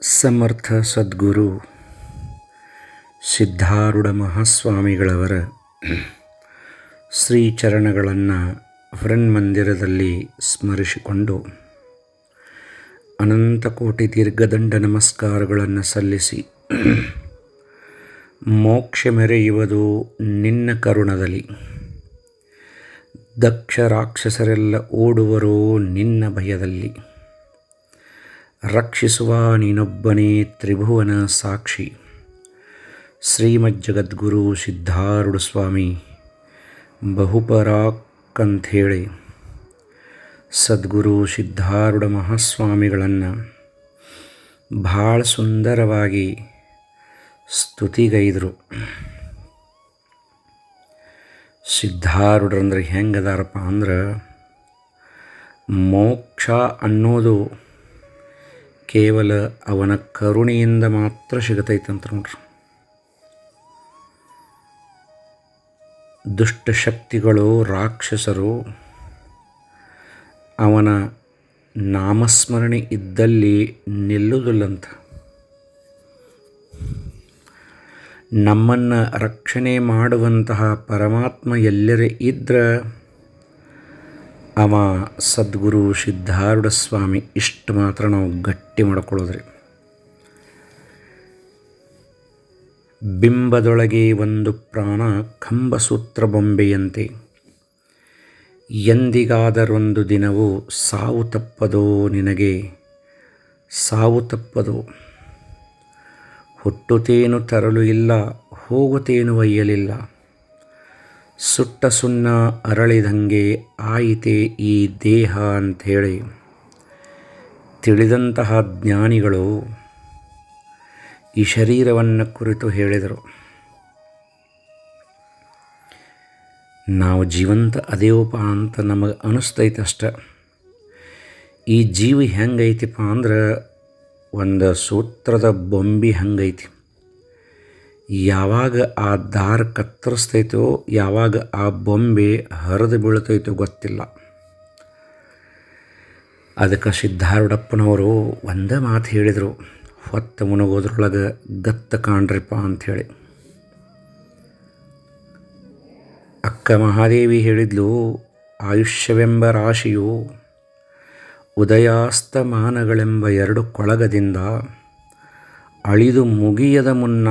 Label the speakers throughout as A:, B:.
A: ಸಮರ್ಥ ಸದ್ಗುರು ಸಿದ್ಧಾರೂಢ ಮಹಾಸ್ವಾಮಿಗಳವರ ಶ್ರೀಚರಣಗಳನ್ನು ಮಂದಿರದಲ್ಲಿ ಸ್ಮರಿಸಿಕೊಂಡು ಅನಂತ ಕೋಟಿ ದೀರ್ಘದಂಡ ನಮಸ್ಕಾರಗಳನ್ನು ಸಲ್ಲಿಸಿ ಮೋಕ್ಷ ಮೆರೆಯುವುದು ನಿನ್ನ ಕರುಣದಲ್ಲಿ. ದಕ್ಷ ರಾಕ್ಷಸರೆಲ್ಲ ಓಡುವರೋ ನಿನ್ನ ಭಯದಲ್ಲಿ. ರಕ್ಷಿಸುವ ನೀನೊಬ್ಬನೇ ತ್ರಿಭುವನ ಸಾಕ್ಷಿ. ಶ್ರೀಮಜ್ಜಗದ್ಗುರು ಸಿದ್ಧಾರೂಢ ಸ್ವಾಮಿ, ಬಹುಪರಾಕ್ಕಂಥೇಳಿ. ಸದ್ಗುರು ಸಿದ್ಧಾರೂಢ ಮಹಾಸ್ವಾಮಿಗಳನ್ನು ಭಾಳ ಸುಂದರವಾಗಿ ಸ್ತುತಿಗೈದರು. ಸಿದ್ಧಾರೂಢರಂದ್ರೆ ಹೆಂಗದಾರಪ್ಪ ಅಂದ್ರೆ ಮೋಕ್ಷ ಅನ್ನೋದು ಕೇವಲ ಅವನ ಕರುಣೆಯಿಂದ ಮಾತ್ರ ಸಿಗತೈತಂತ ನೋಡ್ರಿ. ದುಷ್ಟಶಕ್ತಿಗಳು ರಾಕ್ಷಸರು ಅವನ ನಾಮಸ್ಮರಣೆ ಇದ್ದಲ್ಲಿ ನಿಲ್ಲುವುದಿಲ್ಲಂತ. ನಮ್ಮನ್ನು ರಕ್ಷಣೆ ಮಾಡುವಂತಹ ಪರಮಾತ್ಮ ಎಲ್ಲರೇ ಇದ್ರೆ ಅವ ಸದ್ಗುರು ಸಿದ್ಧಾರೂಢ ಸ್ವಾಮಿ ಇಷ್ಟು ಮಾತ್ರ ನಾವು ಗಟ್ಟಿ ಮಾಡ್ಕೊಳ್ಳೋದ್ರಿ. ಬಿಂಬದೊಳಗೆ ಒಂದು ಪ್ರಾಣ ಕಂಬಸೂತ್ರ ಬೊಂಬೆಯಂತೆ. ಎಂದಿಗಾದರೊಂದು ದಿನವೂ ಸಾವು ತಪ್ಪದೋ ನಿನಗೆ, ಸಾವು ತಪ್ಪದೋ. ಹುಟ್ಟುತ್ತೇನು ತರಲು ಇಲ್ಲ ಹೋಗುತ್ತೇನು ಒಯ್ಯಲಿಲ್ಲ. ಸುಟ್ಟ ಸುಣ್ಣ ಅರಳಿದಂಗೆ ಆಯಿತೆ ಈ ದೇಹ ಅಂಥೇಳಿ. ತಿಳಿದಂತಹ ಜ್ಞಾನಿಗಳು ಈ ಶರೀರವನ್ನು ಕುರಿತು ಹೇಳಿದರು. ನಾವು ಜೀವಂತ ಅದೇವಪ್ಪ ಅಂತ ನಮಗೆ ಅನಿಸ್ತೈತೆ ಅಷ್ಟ. ಈ ಜೀವಿ ಹೆಂಗೈತಿಪ್ಪ ಅಂದ್ರೆ ಒಂದು ಸೂತ್ರದ ಬೊಂಬಿ ಹಂಗೈತಿ. ಯಾವಾಗ ಆ ದಾರ ಕತ್ತರಿಸ್ತೈತೋ, ಯಾವಾಗ ಆ ಬೊಂಬೆ ಹರಿದು ಬೀಳ್ತೈತೋ ಗೊತ್ತಿಲ್ಲ. ಅದಕ್ಕೆ ಸಿದ್ಧಾರೂಢಪ್ಪನವರು ಒಂದೇ ಮಾತು ಹೇಳಿದರು, ಹೊತ್ತ ಮುನಗೋದ್ರೊಳಗೆ ಗತ್ತ ಕಾಣ್ರಿಪ್ಪ ಅಂಥೇಳಿ ಅಕ್ಕ ಮಹಾದೇವಿ ಹೇಳಿದ್ಲು, ಆಯುಷ್ಯವೆಂಬ ರಾಶಿಯು ಉದಯಾಸ್ತಮಾನಗಳೆಂಬ ಎರಡು ಕೊಳಗದಿಂದ ಅಳಿದು ಮುಗಿಯದ ಮುನ್ನ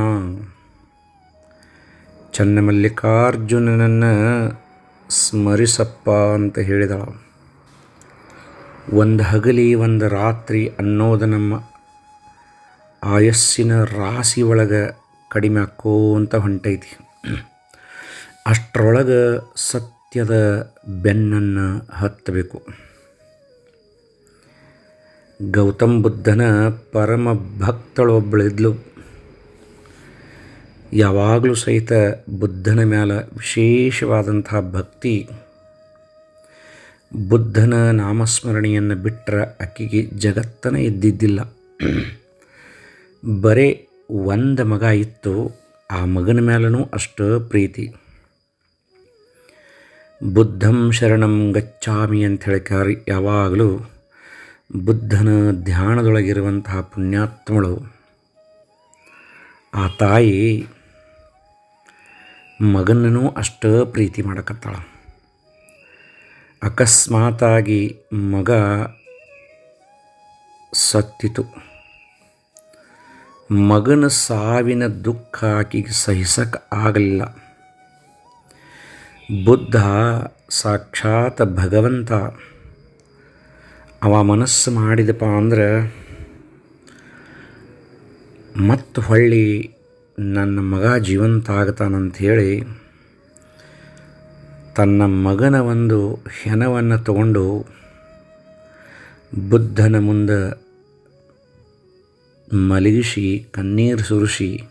A: ಚನ್ನಮಲ್ಲಿಕಾರ್ಜುನನನ್ನು ಸ್ಮರಿಸಪ್ಪ ಅಂತ ಹೇಳಿದಳ. ಒಂದು ಹಗಲಿ ಒಂದು ರಾತ್ರಿ ಅನ್ನೋದು ನಮ್ಮ ಆಯಸ್ಸಿನ ರಾಶಿ ಒಳಗೆ ಕಡಿಮೆ ಅಂತ ಹೊಂಟೈತಿ. ಅಷ್ಟರೊಳಗೆ ಸತ್ಯದ ಬೆನ್ನನ್ನು ಹತ್ತಬೇಕು. ಗೌತಮ್ ಬುದ್ಧನ ಪರಮ ಭಕ್ತಳೊಬ್ಬಳಿದ್ಲು ಯಾವಾಗಲೂ ಸಹಿತ ಬುದ್ಧನ ಮೇಲೆ ವಿಶೇಷವಾದಂತಹ ಭಕ್ತಿ, ಬುದ್ಧನ ನಾಮಸ್ಮರಣೆಯನ್ನು ಬಿಟ್ಟರೆ ಅಕ್ಕಿಗೆ ಜಗತ್ತನ ಇದ್ದಿದ್ದಿಲ್ಲ ಬರೇ ಒಂದು ಮಗ ಇತ್ತು, ಆ ಮಗನ ಮೇಲೂ ಅಷ್ಟು ಪ್ರೀತಿ. ಬುದ್ಧಂ ಶರಣಂ ಗಚ್ಚಾಮಿ ಅಂತ ಹೇಳಿ ಯಾವಾಗಲೂ ಬುದ್ಧನ ಧ್ಯಾನದೊಳಗಿರುವಂತಹ ಪುಣ್ಯಾತ್ಮಳು. ಆ ತಾಯಿ ಮಗನೂ ಅಷ್ಟು ಪ್ರೀತಿ ಮಾಡಕತ್ತಾಳ. ಅಕಸ್ಮಾತಾಗಿ ಮಗ ಸತ್ತಿತು. ಮಗನ ಸಾವಿನ ದುಃಖ ಆಕೆಗೆ ಸಹಿಸಕ್ಕೆ ಆಗಲಿಲ್ಲ. ಬುದ್ಧ ಸಾಕ್ಷಾತ್ ಭಗವಂತ, ಅವ ಮನಸ್ಸು ಮಾಡಿದಪ್ಪ ಅಂದ್ರೆ ಮತ್ತು ಹೊಳ್ಳಿ ನನ್ನ ಮಗ ಜೀವಂತ ಆಗ್ತಾನಂಥೇಳಿ ತನ್ನ ಮಗನ ಒಂದು ಹೆಣವನ್ನು ತಗೊಂಡು ಬುದ್ಧನ ಮುಂದೆ ಮಲಗಿಸಿ, ಕಣ್ಣೀರು ಸುರಿಸಿ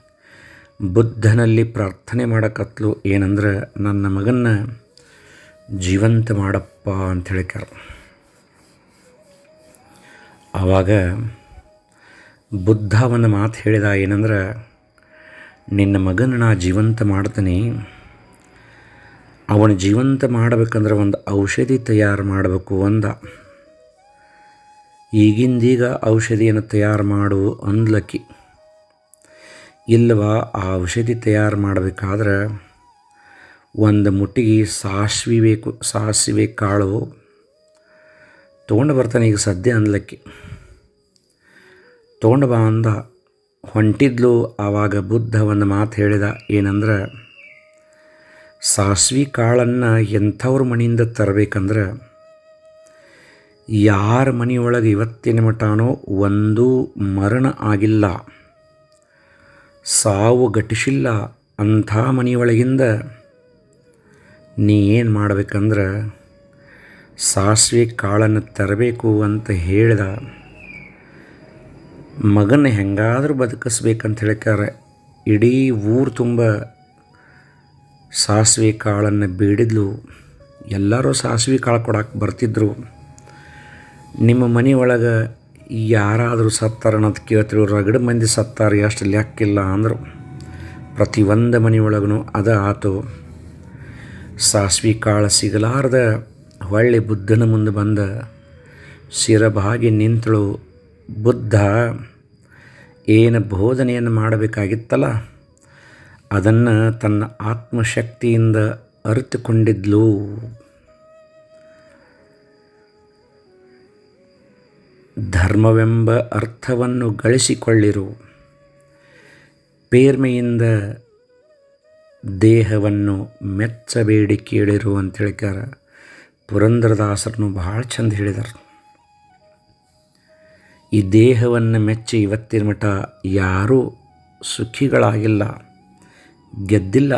A: ಬುದ್ಧನಲ್ಲಿ ಪ್ರಾರ್ಥನೆ ಮಾಡಕತ್ಲು. ಏನಂದ್ರೆ, ನನ್ನ ಮಗನ್ನ ಜೀವಂತ ಮಾಡಪ್ಪ ಅಂತ ಹೇಳಿಕಾರ ಆವಾಗ ಬುದ್ಧ ಮಾತು ಹೇಳಿದ ಏನಂದ್ರೆ ನಿನ್ನ ಮಗನ ನಾ ಜೀವಂತ ಮಾಡ್ತೀನಿ. ಅವನು ಜೀವಂತ ಮಾಡಬೇಕಂದ್ರೆ ಒಂದು ಔಷಧಿ ತಯಾರು ಮಾಡಬೇಕು ಅಂದ. ಈಗಿಂದೀಗ ಔಷಧಿಯನ್ನು ತಯಾರು ಮಾಡು ಅಂದ್ಲಕ್ಕಿ. ಇಲ್ಲವಾ, ಆ ಔಷಧಿ ತಯಾರು ಮಾಡಬೇಕಾದ್ರೆ ಒಂದು ಮುಟ್ಟಿಗೆ ಸಾಸಿವೆ ಬೇಕು, ಸಾಸಿವೆ ಕಾಳು ತೊಗೊಂಡು ಬರ್ತಾನೆ ಈಗ ಸದ್ಯ ಅಂದ್ಲಕ್ಕಿ. ತೊಗೊಂಡು ಬಾ ಅಂದ. ಹೊಂಟಿದ್ಲು ಆವಾಗ ಬುದ್ಧ ಒಂದು ಮಾತು ಹೇಳಿದ, ಏನಂದ್ರೆ, ಸಾಸ್ವಿ ಕಾಳನ್ನು ಎಂಥವ್ರ ಮನೆಯಿಂದ ತರಬೇಕಂದ್ರೆ, ಯಾರ ಮನೆಯೊಳಗೆ ಇವತ್ತಿನ ಮಟನೋ ಒಂದೂ ಮರಣ ಆಗಿಲ್ಲ, ಸಾವು ಘಟಿಸಿಲ್ಲ ಅಂಥ ಮನೆಯೊಳಗಿಂದ ನೀ ಏನು ಮಾಡ್ಬೇಕಂದ್ರೆ, ಸಾಸಿವೆ ಕಾಳನ್ನು ತರಬೇಕು ಅಂತ ಹೇಳಿದ. ಮಗನ ಹೆಂಗಾದರೂ ಬದುಕಿಸ್ಬೇಕಂತ ಹೇಳ್ತಾರೆ ಇಡೀ ಊರು ತುಂಬ ಸಾಸಿವೆ ಕಾಳನ್ನು ಬೇಡಿದ್ಲು. ಎಲ್ಲರೂ ಸಾಸಿವೆ ಕಾಳು ಕೊಡಕ್ಕೆ ಬರ್ತಿದ್ರು. ನಿಮ್ಮ ಮನೆಯೊಳಗೆ ಯಾರಾದರೂ ಸತ್ತಾರ ಅಂತ ಕೇಳ್ತಿರು ರಗಡ ಮಂದಿ ಸತ್ತಾರ, ಎಷ್ಟು ಲೆಕ್ಕಿಲ್ಲ ಅಂದರು. ಪ್ರತಿಯೊಂದು ಮನೆಯೊಳಗೂ ಅದ ಆತು. ಸಾಸ್ವಿ ಕಾಳು ಸಿಗಲಾರ್ದ ಹೊಳ್ಳಿ ಬುದ್ಧನ ಮುಂದೆ ಬಂದ ಶಿರಭಾಗಿ ನಿಂತಳು. ಬುದ್ಧ ಏನು ಬೋಧನೆಯನ್ನು ಮಾಡಬೇಕಾಗಿತ್ತಲ್ಲ, ಅದನ್ನು ತನ್ನ ಆತ್ಮಶಕ್ತಿಯಿಂದ ಅರಿತುಕೊಂಡಿದ್ಲು. ಧರ್ಮವೆಂಬ ಅರ್ಥವನ್ನು ಗಳಿಸಿಕೊಳ್ಳಿರು. ಪೇರ್ಮೆಯಿಂದ ದೇಹವನ್ನು ಮೆಚ್ಚಬೇಡಿ ಕೇಳಿರು ಅಂತ ಹೇಳಿಕಾರ ಪುರಂದರದಾಸರನ್ನು ಭಾಳ ಚಂದ ಹೇಳಿದರು. ಈ ದೇಹವನ್ನು ಮೆಚ್ಚಿ ಇವತ್ತಿನ ಮಠ ಯಾರೂ ಸುಖಿಗಳಾಗಿಲ್ಲ, ಗೆದ್ದಿಲ್ಲ.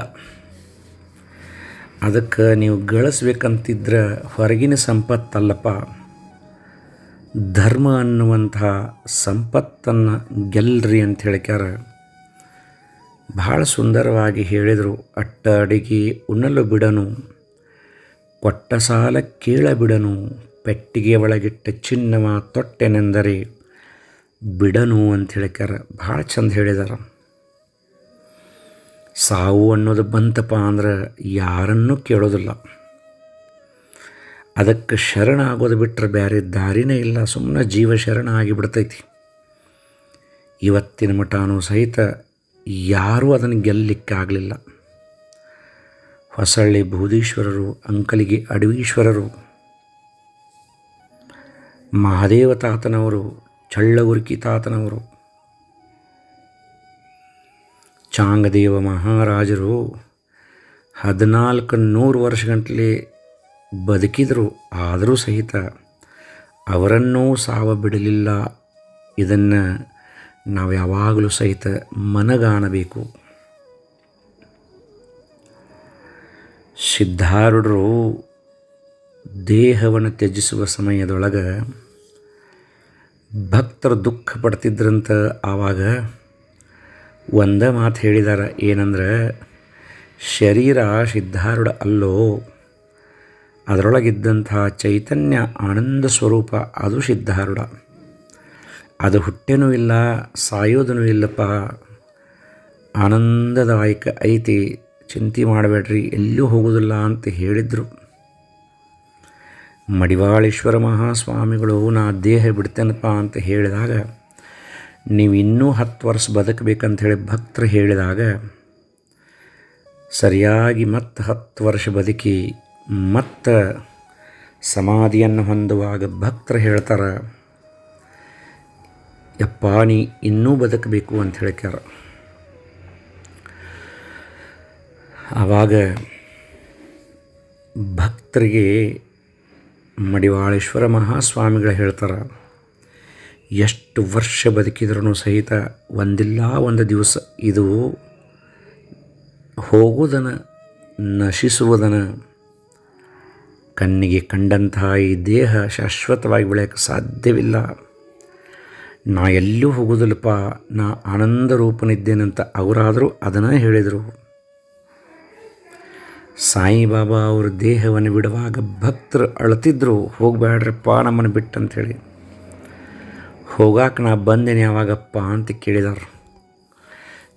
A: ಅದಕ್ಕೆ ನೀವು ಗಳಿಸ್ಬೇಕಂತಿದ್ರೆ ಹೊರಗಿನ ಸಂಪತ್ತಲ್ಲಪ್ಪ. ಧರ್ಮ ಅನ್ನುವಂತಹ ಸಂಪತ್ತನ್ನು ಗೆಲ್ಲರಿ ಅಂತ ಹೇಳ್ಯಾರ ಭಾಳ ಸುಂದರವಾಗಿ ಹೇಳಿದರು, ಅಟ್ಟ ಅಡಿಗೆ ಉಣ್ಣಲು ಬಿಡನು, ಕೊಟ್ಟ ಸಾಲ ಕೇಳ ಬಿಡನು ಪೆಟ್ಟಿಗೆ ಒಳಗಿಟ್ಟ ಚಿನ್ನವ ತೊಟ್ಟೆನೆಂದರೆ ಬಿಡನು ಅಂತ ಹೇಳ್ಯಾರ ಭಾಳ ಚಂದ ಹೇಳಿದಾರ. ಸಾವು ಅನ್ನೋದು ಬಂತಪ್ಪ ಅಂದ್ರೆ ಯಾರನ್ನೂ ಕೇಳೋದಿಲ್ಲ. ಅದಕ್ಕೆ ಶರಣ ಆಗೋದು ಬಿಟ್ಟರೆ ಬೇರೆ ದಾರಿನೇ ಇಲ್ಲ. ಸುಮ್ಮನೆ ಜೀವ ಶರಣ ಆಗಿಬಿಡ್ತೈತಿ. ಇವತ್ತಿನ ಮಠನೂ ಸಹಿತ ಯಾರೂ ಅದನ್ನು ಗೆಲ್ಲಲಿಕ್ಕಾಗಲಿಲ್ಲ ಹೊಸಳ್ಳಿ ಬೂದೀಶ್ವರರು ಅಂಕಲಿಗೆ ಅಡವೀಶ್ವರರು ಮಹಾದೇವ ತಾತನವರು ಚಳ್ಳಗುರ್ಕಿ ತಾತನವರು ಚಾಂಗದೇವ ಮಹಾರಾಜರು ಹದಿನಾಲ್ಕು ನೂರು ವರ್ಷಗಂಟಲೆ ಬದುಕಿದರು. ಆದರೂ ಸಹಿತ ಅವರನ್ನೂ ಸಾವ ಬಿಡಲಿಲ್ಲ. ಇದನ್ನು ನಾವು ಯಾವಾಗಲೂ ಸಹಿತ ಮನಗಾಣಬೇಕು. ಸಿದ್ಧಾರೂಢರು ದೇಹವನ್ನು ತ್ಯಜಿಸುವ ಸಮಯದೊಳಗೆ ಭಕ್ತರು ದುಃಖ ಪಡ್ತಿದ್ರಂತ ಆವಾಗ ಒಂದೇ ಮಾತು ಹೇಳಿದಾರ ಏನಂದ್ರೆ, ಶರೀರ ಸಿದ್ಧಾರೂಢ ಅಲ್ಲೋ, ಅದರೊಳಗಿದ್ದಂಥ ಚೈತನ್ಯ ಆನಂದ ಸ್ವರೂಪ ಅದು ಸಿದ್ಧಾರೂಢ. ಅದು ಹುಟ್ಟೇನೂ ಇಲ್ಲ, ಸಾಯೋದನೂ ಇಲ್ಲಪ್ಪ. ಆನಂದದಾಯಕ ಐತಿ, ಚಿಂತೆ ಮಾಡಬೇಡ್ರಿ ಎಲ್ಲೂ ಹೋಗೋದಿಲ್ಲ ಅಂತ ಹೇಳಿದರು. ಮಡಿವಾಳೇಶ್ವರ ಮಹಾಸ್ವಾಮಿಗಳು, ನಾ ದೇಹ ಬಿಡ್ತೇನಪ್ಪ ಅಂತ ಹೇಳಿದಾಗ, ನೀವು ಇನ್ನೂ ಹತ್ತು ವರ್ಷ ಬದುಕಬೇಕಂತ ಹೇಳಿ ಭಕ್ತರು ಹೇಳಿದಾಗ, ಸರಿಯಾಗಿ ಮತ್ತೆ ಹತ್ತು ವರ್ಷ ಬದುಕಿ ಮತ್ತು ಸಮಾಧಿಯನ್ನು ಹೊಂದುವಾಗ ಭಕ್ತರು ಹೇಳ್ತಾರೆ, ಯಪ್ಪ, ನೀ ಇನ್ನೂ ಬದುಕಬೇಕು ಅಂತ ಹೇಳ್ಕ್ಯಾರ. ಆವಾಗ ಭಕ್ತರಿಗೆ ಮಡಿವಾಳೇಶ್ವರ ಮಹಾಸ್ವಾಮಿಗಳು ಹೇಳ್ತಾರೆ, ಎಷ್ಟು ವರ್ಷ ಬದುಕಿದ್ರೂ ಸಹಿತ ಒಂದಿಲ್ಲ ಒಂದು ದಿವಸ ಇದು ಹೋಗುವುದನ್ನು ನಶಿಸುವುದನ್ನು ಕಣ್ಣಿಗೆ ಕಂಡಂತಹ ಈ ದೇಹ ಶಾಶ್ವತವಾಗಿ ಬೆಳೆಯೋಕ್ಕೆ ಸಾಧ್ಯವಿಲ್ಲ. ನಾ ಎಲ್ಲೂ ಹೋಗೋದಿಲ್ಲಪ್ಪ, ನಾ ಆನಂದ ರೂಪನಿದ್ದೇನಂತ ಅವರಾದರೂ ಅದನ್ನು ಹೇಳಿದರು. ಸಾಯಿಬಾಬಾ ಅವ್ರ ದೇಹವನ್ನು ಬಿಡುವಾಗ ಭಕ್ತರು ಅಳತಿದ್ರು ಹೋಗಬೇಡ್ರಪ್ಪ ನಮ್ಮನ್ನು ಬಿಟ್ಟಂಥೇಳಿ ಹೋಗಾಕ ನಾ ಬಂದೇನೆ ಯಾವಾಗಪ್ಪ ಅಂತ ಕೇಳಿದಾರೆ.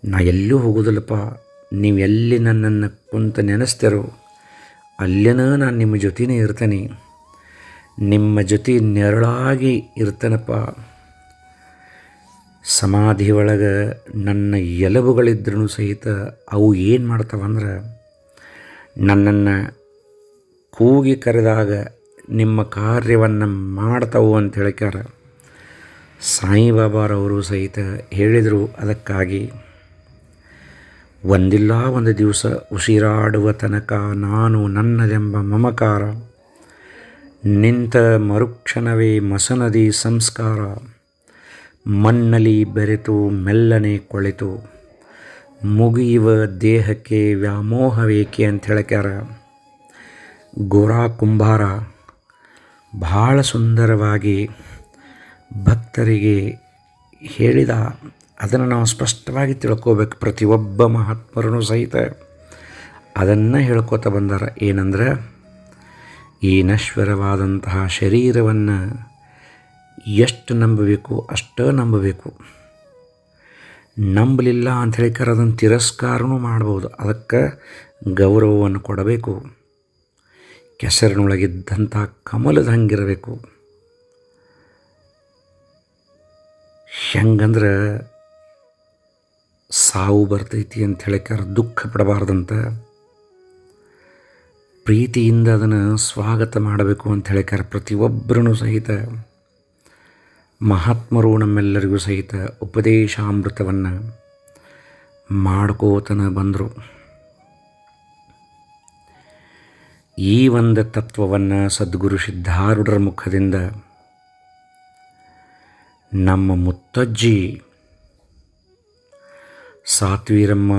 A: ನಾ ಎಲ್ಲೂ ಹೋಗೋದಿಲ್ಲಪ್ಪ, ನೀವು ಎಲ್ಲಿ ನನ್ನನ್ನು ಕುಂತ ನೆನೆಸ್ತೀರೋ ಅಲ್ಲೇನ ನಾನು ನಿಮ್ಮ ಜೊತೆನೇ ಇರ್ತೇನೆ. ನಿಮ್ಮ ಜೊತೆ ನೆರಳಾಗಿ ಇರ್ತೇನಪ್ಪ. ಸಮಾಧಿ ಒಳಗೆ ನನ್ನ ಎಲುಬುಗಳಿದ್ರೂ ಸಹಿತ ಅವು ಏನು ಮಾಡ್ತಾವಂದ್ರೆ ನನ್ನನ್ನು ಕೂಗಿ ಕರೆದಾಗ ನಿಮ್ಮ ಕಾರ್ಯವನ್ನು ಮಾಡ್ತವು ಅಂತ ಹೇಳಿಕಾರ ಸಾಯಿಬಾಬಾರವರು ಸಹಿತ ಹೇಳಿದರು ಅದಕ್ಕಾಗಿ. ಒಂದಿಲ್ಲ ಒಂದು ದಿವಸ ಉಸಿರಾಡುವ ತನಕ ನಾನು ನನ್ನದೆಂಬ ಮಮಕಾರ. ನಿಂತ ಮರುಕ್ಷಣವೇ ಮಸನದಿ ಸಂಸ್ಕಾರ. ಮಣ್ಣಲ್ಲಿ ಬೆರೆತು ಮೆಲ್ಲನೆ ಕೊಳೆತು. ಮುಗಿಯುವ ದೇಹಕ್ಕೆ ವ್ಯಾಮೋಹವೇಕೆ ಅಂತ ಹೇಳ್ಕ್ಯಾರ ಗೋರಾ ಕುಂಬಾರ ಭಾಳ ಸುಂದರವಾಗಿ ಭಕ್ತರಿಗೆ ಹೇಳಿದ. ಅದನ್ನು ನಾವು ಸ್ಪಷ್ಟವಾಗಿ ತಿಳ್ಕೋಬೇಕು. ಪ್ರತಿಯೊಬ್ಬ ಮಹಾತ್ಮರನು ಸಹಿತ ಅದನ್ನು ಹೇಳ್ಕೊತ ಬಂದಾರ. ಏನಂದ್ರೆ, ಈ ನಶ್ವರವಾದಂತಹ ಶರೀರವನ್ನು ಎಷ್ಟು ನಂಬಬೇಕು, ಅಷ್ಟೇ ನಂಬಬೇಕು. ನಂಬಲಿಲ್ಲ ಅಂತ ಹೇಳಿಕರ ಅದನ್ನು ತಿರಸ್ಕಾರನೂ ಮಾಡ್ಬೋದು. ಅದಕ್ಕೆ ಗೌರವವನ್ನು ಕೊಡಬೇಕು. ಕೆಸರಿನೊಳಗಿದ್ದಂಥ ಕಮಲದ ಹಂಗಿರಬೇಕು. ಹೆಂಗಂದ್ರೆ ಸಾವು ಬರ್ತೈತಿ ಅಂತ ಹೇಳಿಕಾರ ದುಃಖ ಪಡಬಾರ್ದಂತ ಪ್ರೀತಿಯಿಂದ ಅದನ್ನು ಸ್ವಾಗತ ಮಾಡಬೇಕು ಅಂತ ಹೇಳಿಕಾರ ಪ್ರತಿಯೊಬ್ಬರೂ ಸಹಿತ ಮಹಾತ್ಮರು ನಮ್ಮೆಲ್ಲರಿಗೂ ಸಹಿತ ಉಪದೇಶಾಮೃತವನ್ನು ಮಾಡ್ಕೋತನ ಬಂದರು. ಈ ಒಂದು ತತ್ವವನ್ನು ಸದ್ಗುರು ಸಿದ್ಧಾರೂಢರ ಮುಖದಿಂದ ನಮ್ಮ ಮುತ್ತಜ್ಜಿ ಸಾತ್ವೀರಮ್ಮ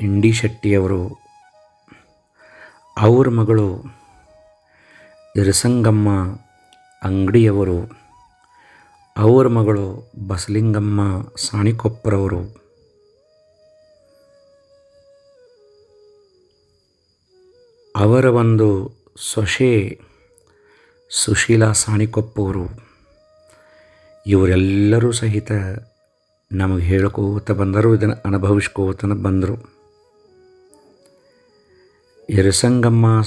A: ಇಂಡಿ ಶೆಟ್ಟಿಯವರು ಅವ್ರ ಮಗಳು ಇರಸಂಗಮ್ಮ ಅಂಗಡಿಯವರು ಅವರ ಮಗಳು ಬಸಲಿಂಗಮ್ಮ ಸಾಣಿಕೊಪ್ಪರವರು. ಅವರ ಒಂದು ಸೊಸೆ ಸುಶೀಲಾ ಸಾಣಿಕೊಪ್ಪವರು. ಇವರೆಲ್ಲರೂ ಸಹಿತ ನಮಗೆ ಹೇಳ್ಕೋತ ಬಂದರು, ಇದನ್ನು ಅನುಭವಿಸ್ಕೋತನ ಬಂದರು. ಎರಸಂಗಮ್ಮ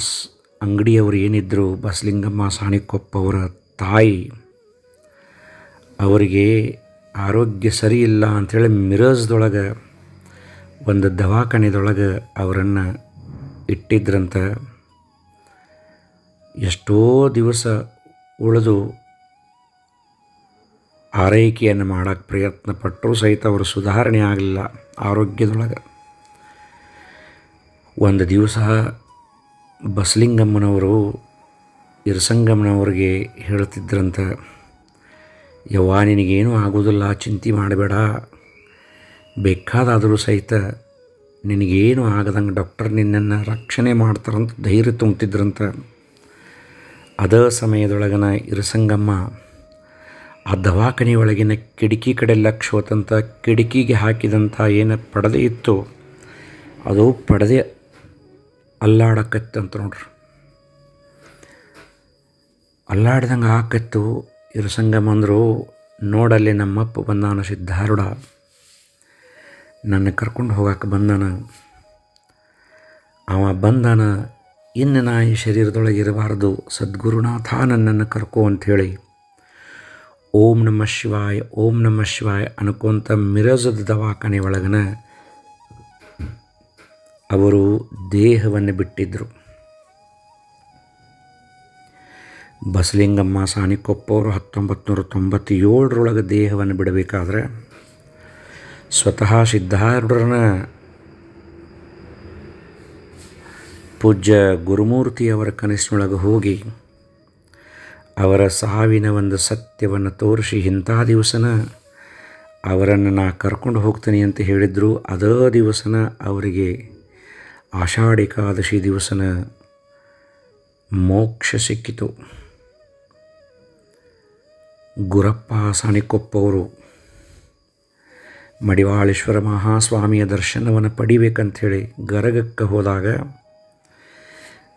A: ಅಂಗಡಿಯವರು ಏನಿದ್ದರು ಬಸಲಿಂಗಮ್ಮ ಸಾಣಿಕೊಪ್ಪವರ ತಾಯಿ ಅವರಿಗೆ ಆರೋಗ್ಯ ಸರಿ ಇಲ್ಲ ಅಂಥೇಳಿ ಮಿರಜ್ದೊಳಗೆ ಒಂದು ದವಾಖಾನೆದೊಳಗೆ ಅವರನ್ನು ಇಟ್ಟಿದ್ರಂತ ಎಷ್ಟೋ ದಿವಸ ಉಳಿದು ಆರೈಕೆಯನ್ನು ಮಾಡೋಕ್ಕೆ ಪ್ರಯತ್ನ ಪಟ್ಟರೂ ಸಹಿತ ಅವರು ಸುಧಾರಣೆ ಆಗಲಿಲ್ಲ ಆರೋಗ್ಯದೊಳಗೆ. ಒಂದು ದಿವಸ ಬಸಲಿಂಗಮ್ಮನವರು, ಇರಸಂಗಮ್ಮನವ್ರಿಗೆ ಹೇಳ್ತಿದ್ರಂತ ಯವ್ವ, ನಿನಗೇನೂ ಆಗೋದಿಲ್ಲ ಚಿಂತೆ ಮಾಡಬೇಡ. ಬೇಕಾದಾದರೂ ಸಹಿತ ನಿನಗೇನು ಆಗದಂಗೆ ಡಾಕ್ಟರ್ ನಿನ್ನನ್ನು ರಕ್ಷಣೆ ಮಾಡ್ತಾರಂತ ಧೈರ್ಯ ತುಂಬ್ತಿದ್ರಂತ. ಅದೇ ಸಮಯದೊಳಗನ ಇರಸಂಗಮ್ಮ ಆ ದವಾಖಾನೆ ಒಳಗಿನ ಕಿಟಕಿ ಕಡೆ ಲಕ್ಷ ಹೋತಂಥ ಕಿಟಕಿಗೆ ಹಾಕಿದಂಥ ಏನು ಪಡದೆ ಇತ್ತು? ಅದು ಪಡದೆ ಅಲ್ಲಾಡಕತ್ತಂತ ನೋಡ್ರಿ. ಅಲ್ಲಾಡ್ದಂಗೆ ಆಕತ್ತು ಇರಸಂಗಮ್ಮಂದರು ನೋಡಲ್ಲಿ ನಮ್ಮಪ್ಪ ಬಂದಾನ ಸಿದ್ಧಾರೂಢ. ನನ್ನ ಕರ್ಕೊಂಡು ಹೋಗಕ್ಕೆ ಬಂದಾನ. ಅವ ಬಂದಾನ, ಇನ್ನು ನಾ ಈ ಶರೀರದೊಳಗೆ ಇರಬಾರ್ದು. ಸದ್ಗುರುನಾಥ ನನ್ನನ್ನು ಕರ್ಕೋ ಅಂಥೇಳಿ. ಓಂ ನಮ ಶಿವಾಯ, ಓಂ ನಮ ಶಿವಾಯ ಅನ್ಕೊಂತ ಮಿರಜದ ದವಾಖಾನೆ ಒಳಗನ ಅವರು ದೇಹವನ್ನು ಬಿಟ್ಟಿದ್ದರು ಬಸಲಿಂಗಮ್ಮ ಸಾಣಿಕೊಪ್ಪ ಅವರು ಹತ್ತೊಂಬತ್ತು ನೂರ ತೊಂಬತ್ತೇಳರೊಳಗೆ ದೇಹವನ್ನು ಬಿಡಬೇಕಾದ್ರೆ ಸ್ವತಃ ಸಿದ್ಧಾರೂಢರನ್ನ ಪೂಜ್ಯ ಗುರುಮೂರ್ತಿಯವರ ಕನಸಿನೊಳಗೆ ಹೋಗಿ ಅವರ ಸಾವಿನ ಒಂದು ಸತ್ಯವನ್ನು ತೋರಿಸಿ ಇಂಥ ದಿವಸನ ಅವರನ್ನು ನಾ ಕರ್ಕೊಂಡು ಹೋಗ್ತೀನಿ ಅಂತ ಹೇಳಿದರು. ಅದೇ ದಿವಸನ ಅವರಿಗೆ ಆಷಾಢ ಏಕಾದಶಿ ದಿವಸನ ಮೋಕ್ಷ ಸಿಕ್ಕಿತು. ಗುರಪ್ಪ ಸಾಣಿಕೊಪ್ಪವರು ಮಡಿವಾಳೇಶ್ವರ ಮಹಾಸ್ವಾಮಿಯ ದರ್ಶನವನ್ನು ಪಡಿಬೇಕಂಥೇಳಿ ಗರಗಕ್ಕೆ ಹೋದಾಗ,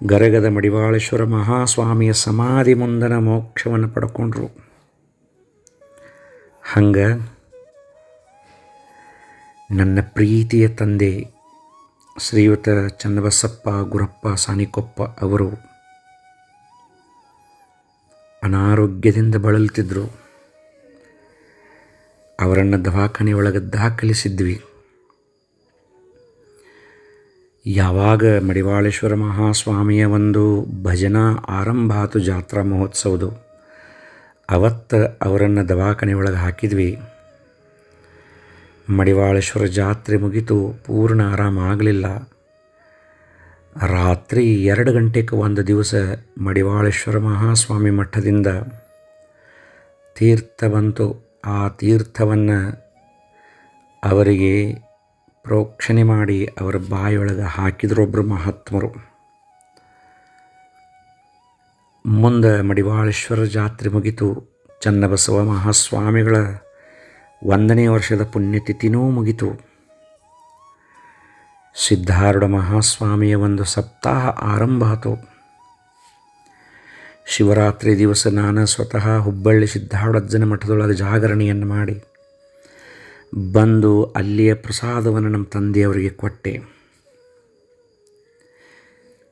A: ಗರಗದ ಮಡಿವಾಳೇಶ್ವರ ಮಹಾಸ್ವಾಮಿಯ ಸಮಾಧಿ ಮುಂದನ ಮೋಕ್ಷವನ್ನು ಪಡ್ಕೊಂಡ್ರು. ಹಂಗೆ ನನ್ನ ಪ್ರೀತಿಯ ತಂದೆ ಶ್ರೀಯುತ ಚನ್ನಬಸಪ್ಪ ಗುರಪ್ಪ ಸಾನಿಕೊಪ್ಪ ಅವರು ಅನಾರೋಗ್ಯದಿಂದ ಬಳಲುತ್ತಿದ್ದರು ಅವರನ್ನು ದವಾಖಾನೆ ಒಳಗೆ ದಾಖಲಿಸಿದ್ವಿ. ಯಾವಾಗ ಮಡಿವಾಳೇಶ್ವರ ಮಹಾಸ್ವಾಮಿಯ ಒಂದು ಭಜನಾ ಆರಂಭ ಆತು ಜಾತ್ರಾ ಮಹೋತ್ಸವದು, ಅವತ್ತು ಅವರನ್ನು ದವಾಖಾನೆ ಒಳಗೆ ಹಾಕಿದ್ವಿ. ಮಡಿವಾಳೇಶ್ವರ ಜಾತ್ರೆ ಮುಗಿತು ಪೂರ್ಣ ಆರಾಮ ಆಗಲಿಲ್ಲ. ರಾತ್ರಿ ಎರಡು ಗಂಟೆಗೆ ಒಂದು ದಿವಸ ಮಡಿವಾಳೇಶ್ವರ ಮಹಾಸ್ವಾಮಿ ಮಠದಿಂದ ತೀರ್ಥ ಬಂತು. ಆ ತೀರ್ಥವನ್ನು ಅವರಿಗೆ ಪ್ರೋಕ್ಷಣೆ ಮಾಡಿ ಅವರ ಬಾಯೊಳಗೆ ಹಾಕಿದ್ರೊಬ್ಬರು ಮಹಾತ್ಮರು. ಮುಂದೆ ಮಡಿವಾಳೇಶ್ವರ ಜಾತ್ರೆ ಮುಗಿತು. ಚನ್ನಬಸವ ಮಹಾಸ್ವಾಮಿಗಳ ಒಂದನೇ ವರ್ಷದ ಪುಣ್ಯತಿಥಿನೂ ಮುಗಿತು. ಸಿದ್ಧಾರೂಢ ಮಹಾಸ್ವಾಮಿಯ ಒಂದು ಸಪ್ತಾಹ ಆರಂಭ ಆತು. ಶಿವರಾತ್ರಿ ದಿವಸ ನಾನು ಸ್ವತಃ ಹುಬ್ಬಳ್ಳಿ ಸಿದ್ಧಾರೂಢಜ್ಜನ ಮಠದೊಳಗೆ ಜಾಗರಣೆಯನ್ನು ಮಾಡಿ, ಬಂದು ಅಲ್ಲಿಯ ಪ್ರಸಾದವನ್ನು ನಮ್ಮ ತಂದೆಯವರಿಗೆ ಕೊಟ್ಟೆ.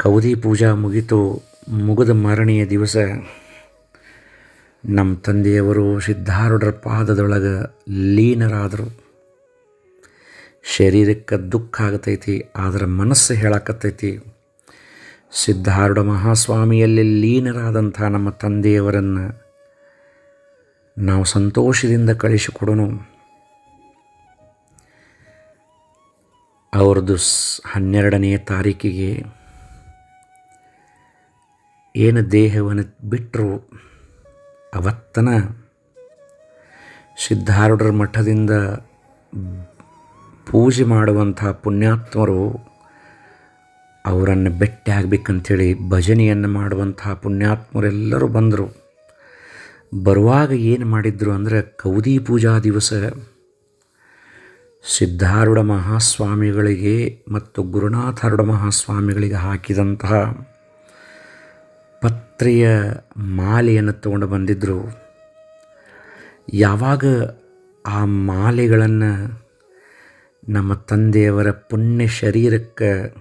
A: ಕೌದಿ ಪೂಜಾ ಮುಗಿತು, ಮುಗಿದ ಮರಣಿಯ ದಿವಸ ನಮ್ಮ ತಂದೆಯವರು ಸಿದ್ಧಾರೂಢರ ಪಾದದೊಳಗೆ ಲೀನರಾದರು. ಶರೀರಕ್ಕೆ ದುಃಖ ಆಗತೈತಿ, ಆದರೆ ಮನಸ್ಸು ಹೇಳಕತ್ತೈತಿ. ಸಿದ್ಧಾರೂಢ ಮಹಾಸ್ವಾಮಿಯಲ್ಲಿ ಲೀನರಾದಂಥ ನಮ್ಮ ತಂದೆಯವರನ್ನು ನಾವು ಸಂತೋಷದಿಂದ ಕಳಿಸಿಕೊಡೋಣ ಅವ್ರದ್ದು ಹನ್ನೆರಡನೇ ತಾರೀಕಿಗೆ ಏನು ದೇಹವನ್ನು ಬಿಟ್ಟರು ಅವತ್ತನ ಸಿದ್ಧಾರೂಢರ ಮಠದಿಂದ ಪೂಜೆ ಮಾಡುವಂಥ ಪುಣ್ಯಾತ್ಮರು ಅವರನ್ನು ಭೇಟಿ ಆಗಬೇಕಂಥೇಳಿ ಭಜನೆಯನ್ನು ಮಾಡುವಂಥ ಪುಣ್ಯಾತ್ಮರೆಲ್ಲರೂ ಬಂದರು. ಬರುವಾಗ ಏನು ಮಾಡಿದ್ರು ಅಂದರೆ ಕೌದಿ ಪೂಜಾ ದಿವಸ. ಸಿದ್ಧಾರೂಢ ಮಹಾಸ್ವಾಮಿಗಳಿಗೆ ಮತ್ತು ಗುರುನಾಥಾರೂಢ ಮಹಾಸ್ವಾಮಿಗಳಿಗೆ ಹಾಕಿದಂತಹ ಪತ್ರೆಯ ಮಾಲೆಯನ್ನು ತಗೊಂಡು ಬಂದಿದ್ದರು ಯಾವಾಗ ಆ ಮಾಲೆಗಳನ್ನು ನಮ್ಮ ತಂದೆಯವರ ಪುಣ್ಯ ಶರೀರಕ್ಕೆ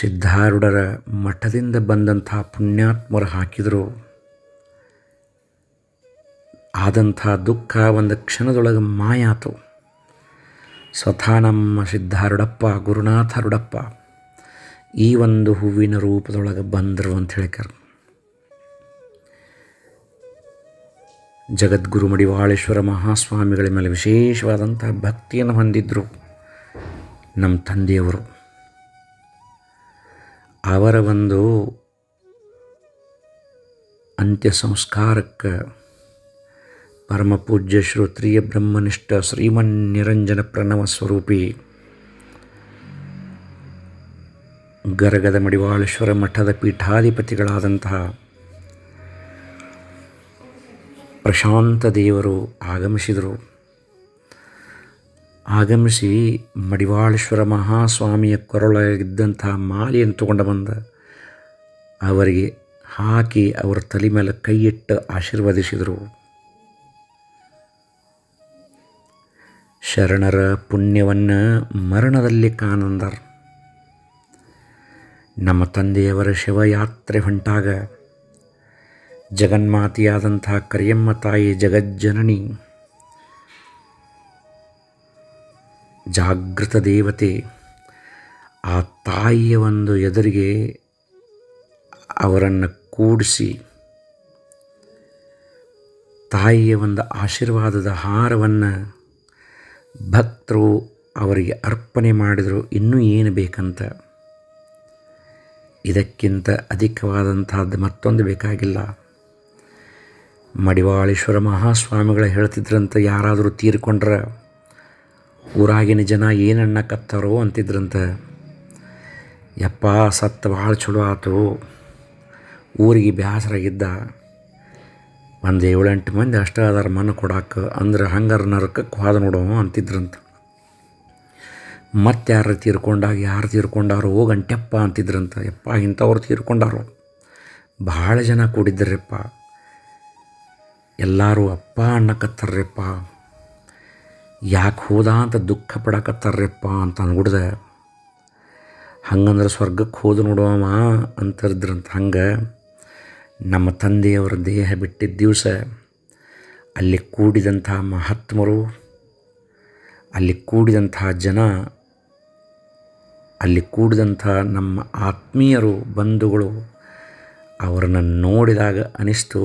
A: ಸಿದ್ಧಾರೂಢರ ಮಠದಿಂದ ಬಂದಂಥ ಪುಣ್ಯಾತ್ಮರು ಹಾಕಿದರು. ಆದಂಥ ದುಃಖ ಒಂದು ಕ್ಷಣದೊಳಗೆ ಮಾಯಾತು. ಸ್ವತಃ ನಮ್ಮ ಸಿದ್ಧಾರೂಢಪ್ಪ ಗುರುನಾಥರುಡಪ್ಪ ಈ ಒಂದು ಹೂವಿನ ರೂಪದೊಳಗೆ ಬಂದರು ಅಂತ ಹೇಳ್ತಾರೆ ಜಗದ್ಗುರು ಮಡಿವಾಳೇಶ್ವರ ಮಹಾಸ್ವಾಮಿಗಳ ಮೇಲೆ ವಿಶೇಷವಾದಂಥ ಭಕ್ತಿಯನ್ನು ಹೊಂದಿದ್ದರು ನಮ್ಮ ತಂದೆಯವರು. ಅವರ ಒಂದು ಅಂತ್ಯ ಸಂಸ್ಕಾರಕ್ಕೆ ಪರಮಪೂಜ್ಯ ಶ್ರೋತ್ರಿಯ ಬ್ರಹ್ಮನಿಷ್ಠ ಶ್ರೀಮನ್ ನಿರಂಜನ ಪ್ರಣವ ಸ್ವರೂಪಿ ಗರಗದ ಮಡಿವಾಳೇಶ್ವರ ಮಠದ ಪೀಠಾಧಿಪತಿಗಳಾದಂತಹ ಪ್ರಶಾಂತ ದೇವರು ಆಗಮಿಸಿದರು. ಆಗಮಿಸಿ ಮಡಿವಾಳೇಶ್ವರ ಮಹಾಸ್ವಾಮಿಯ ಕೊರಳಾಗಿದ್ದಂಥ ಮಾಲೆಯನ್ನು ತಗೊಂಡು ಬಂದ. ಅವರಿಗೆ ಹಾಕಿ ಅವರ ತಲೆ ಮೇಲೆ ಕೈಯಿಟ್ಟು ಆಶೀರ್ವದಿಸಿದರು. ಶರಣರ ಪುಣ್ಯವನ್ನು ಮರಣದಲ್ಲಿ ಕಾಣಂದರು. ನಮ್ಮ ತಂದೆಯವರ ಶಿವಯಾತ್ರೆ ಹೊಂಟಾಗ ಜಗನ್ಮಾತೆಯಾದಂಥ ಕರಿಯಮ್ಮ ತಾಯಿ ಜಗಜ್ಜನನಿ. ಜಾಗೃತ ದೇವತೆ, ಆ ತಾಯಿಯ ಒಂದು ಎದುರಿಗೆ ಅವರನ್ನು ಕೂಡಿಸಿ, ತಾಯಿಯ ಒಂದು ಆಶೀರ್ವಾದದ ಹಾರವನ್ನು ಭಕ್ತರು ಅವರಿಗೆ ಅರ್ಪಣೆ ಮಾಡಿದರು, ಇನ್ನೂ ಏನು ಬೇಕಂತ. ಇದಕ್ಕಿಂತ ಅಧಿಕವಾದಂಥದ್ದು ಮತ್ತೊಂದು ಬೇಕಾಗಿಲ್ಲ. ಮಡಿವಾಳೇಶ್ವರ ಮಹಾಸ್ವಾಮಿಗಳು ಹೇಳ್ತಿದ್ರಂತ, ಯಾರಾದರೂ ತೀರ್ಕೊಂಡ್ರೆ ಊರಾಗಿನ ಜನ ಏನಣ್ಣ ಕತ್ತಾರೋ ಅಂತಿದ್ರಂತ. ಯಪ್ಪ ಸತ್ತು ಭಾಳ ಚಲೋ ಆತು. ಊರಿಗೆ ಬೇಸರಾಗಿದ್ದ ಒಂದು ಏಳೆಂಟು ಮಂದಿ ಅಷ್ಟೇ ಅದಾರ, ಮನ ಕೊಡಾಕ. ಅಂದ್ರೆ ಹಂಗಾರ ನರಕಕ್ಕೆ ಹೋದ ನೋಡೋ ಅಂತಿದ್ರಂತ. ಮತ್ತೆ ಯಾರು ತೀರ್ಕೊಂಡಾಗ, ಯಾರು ತೀರ್ಕೊಂಡಾರೋ ಹೋಗಂಟೆಪ್ಪ ಅಂತಿದ್ರಂತ. ಯಪ್ಪ, ಇಂಥವ್ರು ತೀರ್ಕೊಂಡಾರು. ಭಾಳ ಜನ ಕೂಡಿದ್ದರಪ್ಪ. ಎಲ್ಲರೂ ಅಪ್ಪ ಅನ್ನಕತ್ತಾರ್ರಪ್ಪ ಯಾಕೆ ಹೋದ ಅಂತ ದುಃಖ ಪಡಕತ್ತಾರ್ರಪ್ಪ ಅಂತ ಅನ್ಬಿಡ್ದೆ ಹಂಗಂದ್ರೆ ಸ್ವರ್ಗಕ್ಕೆ ಹೋದ ನೋಡುವಮ್ಮ ಅಂತಿದ್ರಂತ ಹಂಗೆ ನಮ್ಮ ತಂದೆಯವರ ದೇಹ ಬಿಟ್ಟಿದ್ದ ದಿವಸ ಅಲ್ಲಿ ಕೂಡಿದಂಥ ಮಹಾತ್ಮರು, ಅಲ್ಲಿ ಕೂಡಿದಂಥ ಜನ, ಅಲ್ಲಿ ಕೂಡಿದಂಥ ನಮ್ಮ ಆತ್ಮೀಯರು ಬಂಧುಗಳು ಅವರನ್ನು ನೋಡಿದಾಗ ಅನಿಸ್ತು.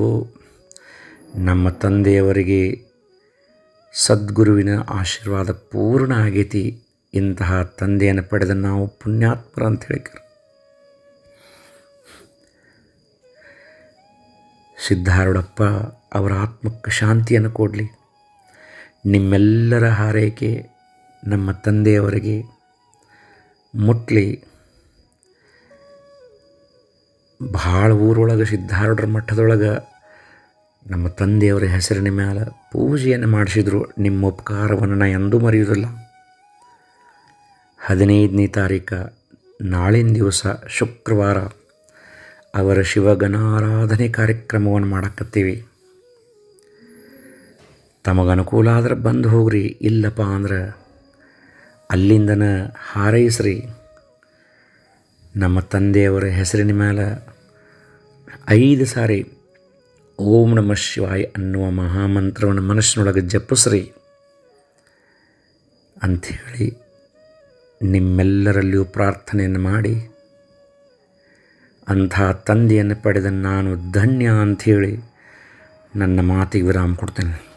A: ನಮ್ಮ ತಂದೆಯವರಿಗೆ ಸದ್ಗುರುವಿನ ಆಶೀರ್ವಾದ ಪೂರ್ಣ ಆಗೈತಿ. ಇಂತಹ ತಂದೆಯನ್ನು ಪಡೆದ ನಾವು ಪುಣ್ಯಾತ್ಮರ ಅಂತ ಹೇಳಿಕರು. ಸಿದ್ಧಾರೂಢಪ್ಪ ಅವರ ಆತ್ಮಕ್ಕೆ ಶಾಂತಿಯನ್ನು ಕೊಡಲಿ. ನಿಮ್ಮೆಲ್ಲರ ಹಾರೈಕೆ ನಮ್ಮ ತಂದೆಯವರಿಗೆ ಮುಟ್ಲಿ. ಭಾಳ ಊರೊಳಗೆ, ಸಿದ್ಧಾರೂಢರ ಮಠದೊಳಗೆ ನಮ್ಮ ತಂದೆಯವರ ಹೆಸರಿನ ಮೇಲೆ ಪೂಜೆಯನ್ನು ಮಾಡಿಸಿದ್ರು. ನಿಮ್ಮ ಉಪಕಾರವನ್ನು ನಾ ಎಂದೂ ಮರೆಯುವುದಿಲ್ಲ. ಹದಿನೈದನೇ ತಾರೀಕು, ನಾಳಿನ ದಿವಸ, ಶುಕ್ರವಾರ, ಅವರ ಶಿವಗಣಾರಾಧನೆ ಕಾರ್ಯಕ್ರಮವನ್ನು ಮಾಡಕತ್ತೀವಿ. ತಮಗನುಕೂಲ ಆದ್ರೆ ಬಂದು ಹೋಗ್ರಿ. ಇಲ್ಲಪ್ಪ ಅಂದ್ರೆ ಅಲ್ಲಿಂದನ ಹಾರೈಸ್ರಿ. ನಮ್ಮ ತಂದೆಯವರ ಹೆಸರಿನ ಮೇಲೆ ಐದು ಸಾರಿ ಓಂ ನಮ ಶಿವಾಯ ಅನ್ನುವ ಮಹಾಮಂತ್ರವನ್ನು ಮನಸ್ಸಿನೊಳಗೆ ಜಪಿಸ್ರಿ ಅಂಥೇಳಿ ನಿಮ್ಮೆಲ್ಲರಲ್ಲಿಯೂ ಪ್ರಾರ್ಥನೆಯನ್ನು ಮಾಡಿ ಅಂಥ ತಂದೆಯನ್ನು ಪಡೆದ ನಾನು ಧನ್ಯ ಅಂಥೇಳಿ ನನ್ನ ಮಾತಿಗೆ ವಿರಾಮ ಕೊಡ್ತೇನೆ.